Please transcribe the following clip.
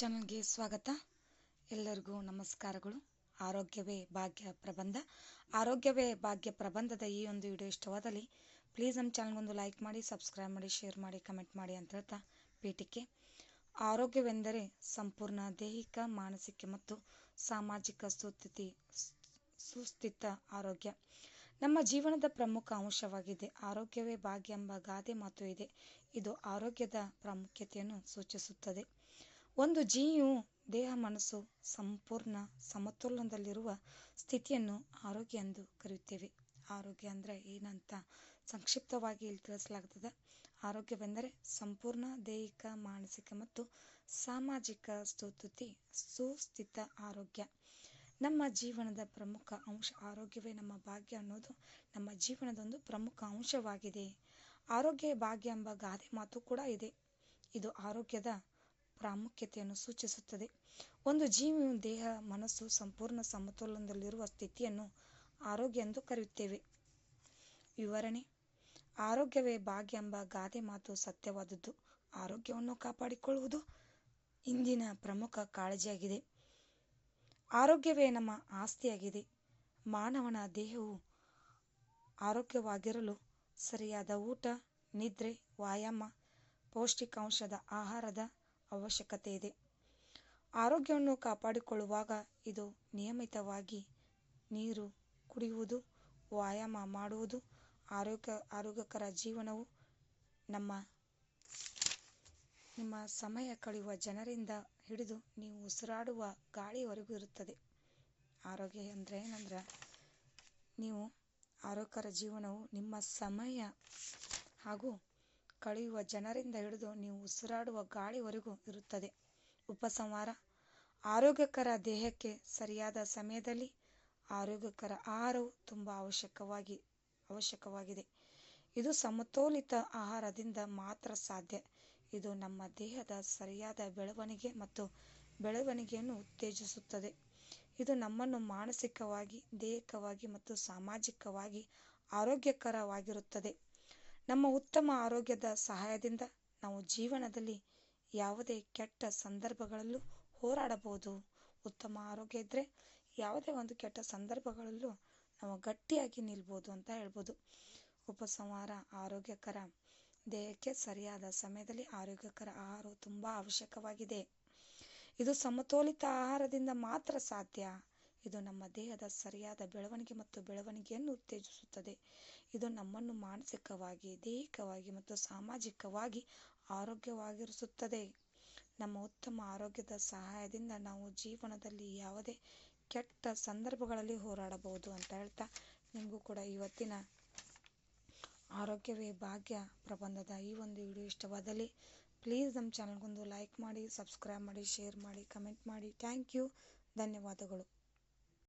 ಚಾನಲ್ಗೆ ಸ್ವಾಗತ. ಎಲ್ಲರಿಗೂ ನಮಸ್ಕಾರಗಳು. ಆರೋಗ್ಯವೇ ಭಾಗ್ಯ ಪ್ರಬಂಧ. ಆರೋಗ್ಯವೇ ಭಾಗ್ಯ ಪ್ರಬಂಧದ ಈ ಒಂದು ವಿಡಿಯೋ ಇಷ್ಟವಾದಲ್ಲಿ ಪ್ಲೀಸ್ ನಮ್ಮ ಚಾನಲ್ಗೊಂದು ಲೈಕ್ ಮಾಡಿ, ಸಬ್ಸ್ಕ್ರೈಬ್ ಮಾಡಿ, ಶೇರ್ ಮಾಡಿ, ಕಮೆಂಟ್ ಮಾಡಿ ಅಂತ ಹೇಳ್ತಾ ಪೀಠಿಕೆ ಆರೋಗ್ಯವೆಂದರೆ ಸಂಪೂರ್ಣ ದೈಹಿಕ, ಮಾನಸಿಕ ಮತ್ತು ಸಾಮಾಜಿಕ ಸುಸ್ಥಿತಿ, ಸುಸ್ಥಿತ ಆರೋಗ್ಯ. ನಮ್ಮ ಜೀವನದ ಪ್ರಮುಖ ಅಂಶವಾಗಿದೆ. ಆರೋಗ್ಯವೇ ಭಾಗ್ಯ ಎಂಬ ಗಾದೆ ಮಾತು ಇದೆ. ಇದು ಆರೋಗ್ಯದ ಪ್ರಾಮುಖ್ಯತೆಯನ್ನು ಸೂಚಿಸುತ್ತದೆ. ಒಂದು ಜೀವಿಯು ದೇಹ ಮನಸ್ಸು ಸಂಪೂರ್ಣ ಸಮತೋಲನದಲ್ಲಿರುವ ಸ್ಥಿತಿಯನ್ನು ಆರೋಗ್ಯ ಎಂದು ಕರೆಯುತ್ತೇವೆ. ಆರೋಗ್ಯ ಅಂದರೆ ಏನಂತ ಸಂಕ್ಷಿಪ್ತವಾಗಿ ಇಲ್ಲಿ ತಿಳಿಸಲಾಗುತ್ತದೆ ಆರೋಗ್ಯವೆಂದರೆ ಸಂಪೂರ್ಣ ದೈಹಿಕ, ಮಾನಸಿಕ ಮತ್ತು ಸಾಮಾಜಿಕ ಸ್ತುತಿ ಸುಸ್ಥಿತ ಆರೋಗ್ಯ. ನಮ್ಮ ಜೀವನದ ಪ್ರಮುಖ ಅಂಶ ಆರೋಗ್ಯವೇ ನಮ್ಮ ಭಾಗ್ಯ ಅನ್ನೋದು ನಮ್ಮ ಜೀವನದ ಒಂದು ಪ್ರಮುಖ ಅಂಶವಾಗಿದೆ. ಆರೋಗ್ಯ ಭಾಗ್ಯ ಎಂಬ ಗಾದೆ ಮಾತು ಕೂಡ ಇದೆ. ಇದು ಆರೋಗ್ಯದ ಪ್ರಾಮುಖ್ಯತೆಯನ್ನು ಸೂಚಿಸುತ್ತದೆ. ಒಂದು ಜೀವಿಯು ದೇಹ, ಮನಸ್ಸು, ಸಂಪೂರ್ಣ ಸಮತೋಲನದಲ್ಲಿರುವ ಸ್ಥಿತಿಯನ್ನು ಆರೋಗ್ಯ ಎಂದು ಕರೆಯುತ್ತೇವೆ. ವಿವರಣೆ. ಆರೋಗ್ಯವೇ ಭಾಗ್ಯ ಎಂಬ ಗಾದೆ ಮಾತು ಸತ್ಯವಾದದ್ದು. ಆರೋಗ್ಯವನ್ನು ಕಾಪಾಡಿಕೊಳ್ಳುವುದು ಇಂದಿನ ಪ್ರಮುಖ ಕಾಳಜಿಯಾಗಿದೆ. ಆರೋಗ್ಯವೇ ನಮ್ಮ ಆಸ್ತಿಯಾಗಿದೆ. ಮಾನವನ ದೇಹವು ಆರೋಗ್ಯವಾಗಿರಲು ಸರಿಯಾದ ಊಟ, ನಿದ್ರೆ, ವ್ಯಾಯಾಮ, ಪೌಷ್ಟಿಕಾಂಶದ ಆಹಾರದ ಅವಶ್ಯಕತೆ ಇದೆ. ಆರೋಗ್ಯವನ್ನು ಕಾಪಾಡಿಕೊಳ್ಳುವಾಗ ಇದು ನಿಯಮಿತವಾಗಿ ನೀರು ಕುಡಿಯುವುದು, ವ್ಯಾಯಾಮ ಮಾಡುವುದು, ಆರೋಗ್ಯ, ಆರೋಗ್ಯಕರ ಜೀವನವು ನಮ್ಮ, ನಿಮ್ಮ ಸಮಯ ಕಳೆಯುವ ಜನರಿಂದ ಹಿಡಿದು ನೀವು ಉಸಿರಾಡುವ ಗಾಳಿವರೆಗೂ ಇರುತ್ತದೆ. ಆರೋಗ್ಯ ಅಂದರೆ ಏನಂದ್ರೆ, ನೀವು ಆರೋಗ್ಯಕರ ಜೀವನವು ನಿಮ್ಮ ಸಮಯ ಹಾಗೂ ಕಳೆಯುವ ಜನರಿಂದ ಹಿಡಿದು ನೀವು ಉಸಿರಾಡುವ ಗಾಳಿವರೆಗೂ ಇರುತ್ತದೆ. ಉಪಸಂಹಾರ. ಆರೋಗ್ಯಕರ ದೇಹಕ್ಕೆ ಸರಿಯಾದ ಸಮಯದಲ್ಲಿ ಆರೋಗ್ಯಕರ ಆಹಾರವು ತುಂಬ ಅವಶ್ಯಕವಾಗಿ, ಅವಶ್ಯಕವಾಗಿದೆ. ಇದು ಸಮತೋಲಿತ ಆಹಾರದಿಂದ ಮಾತ್ರ ಸಾಧ್ಯ. ಇದು ನಮ್ಮ ದೇಹದ ಸರಿಯಾದ ಬೆಳವಣಿಗೆ ಮತ್ತು ಬೆಳವಣಿಗೆಯನ್ನು ಉತ್ತೇಜಿಸುತ್ತದೆ. ಇದು ನಮ್ಮನ್ನು ಮಾನಸಿಕವಾಗಿ, ದೈಹಿಕವಾಗಿ ಮತ್ತು ಸಾಮಾಜಿಕವಾಗಿ ಆರೋಗ್ಯಕರವಾಗಿರುತ್ತದೆ. ನಮ್ಮ ಉತ್ತಮ ಆರೋಗ್ಯದ ಸಹಾಯದಿಂದ ನಾವು ಜೀವನದಲ್ಲಿ ಯಾವುದೇ ಕೆಟ್ಟ ಸಂದರ್ಭಗಳಲ್ಲೂ ಹೋರಾಡಬಹುದು. ಉತ್ತಮ ಆರೋಗ್ಯ ಇದ್ದರೆ ಯಾವುದೇ ಒಂದು ಕೆಟ್ಟ ಸಂದರ್ಭಗಳಲ್ಲೂ ನಾವು ಗಟ್ಟಿಯಾಗಿ ನಿಲ್ಬೋದು ಅಂತ ಹೇಳ್ಬೋದು. ಉಪಸಂಹಾರ ಆರೋಗ್ಯಕರ, ದೇಹಕ್ಕೆ ಸರಿಯಾದ ಸಮಯದಲ್ಲಿ ಆರೋಗ್ಯಕರ ಆಹಾರವು ತುಂಬ ಅವಶ್ಯಕವಾಗಿದೆ. ಇದು ಸಮತೋಲಿತ ಆಹಾರದಿಂದ ಮಾತ್ರ ಸಾಧ್ಯ. ಇದು ನಮ್ಮ ದೇಹದ ಸರಿಯಾದ ಬೆಳವಣಿಗೆ ಮತ್ತು ಬೆಳವಣಿಗೆಯನ್ನು ಉತ್ತೇಜಿಸುತ್ತದೆ. ಇದು ನಮ್ಮನ್ನು ಮಾನಸಿಕವಾಗಿ, ದೈಹಿಕವಾಗಿ ಮತ್ತು ಸಾಮಾಜಿಕವಾಗಿ ಆರೋಗ್ಯವಾಗಿರಿಸುತ್ತದೆ. ನಮ್ಮ ಉತ್ತಮ ಆರೋಗ್ಯದ ಸಹಾಯದಿಂದ ನಾವು ಜೀವನದಲ್ಲಿ ಯಾವುದೇ ಕೆಟ್ಟ ಸಂದರ್ಭಗಳಲ್ಲಿ ಹೋರಾಡಬಹುದು ಅಂತ ಹೇಳ್ತಾ ನಿಮಗೂ ಕೂಡ ಇವತ್ತಿನ ಆರೋಗ್ಯವೇ ಭಾಗ್ಯ ಪ್ರಬಂಧದ ಈ ಒಂದು ವಿಡಿಯೋ ಇಷ್ಟವಾದಲ್ಲಿ ಪ್ಲೀಸ್ ನಮ್ಮ ಚಾನಲ್ಗೊಂದು ಲೈಕ್ ಮಾಡಿ ಸಬ್ಸ್ಕ್ರೈಬ್ ಮಾಡಿ ಶೇರ್ ಮಾಡಿ ಕಮೆಂಟ್ ಮಾಡಿ. ಥ್ಯಾಂಕ್ ಯು ಧನ್ಯವಾದಗಳು.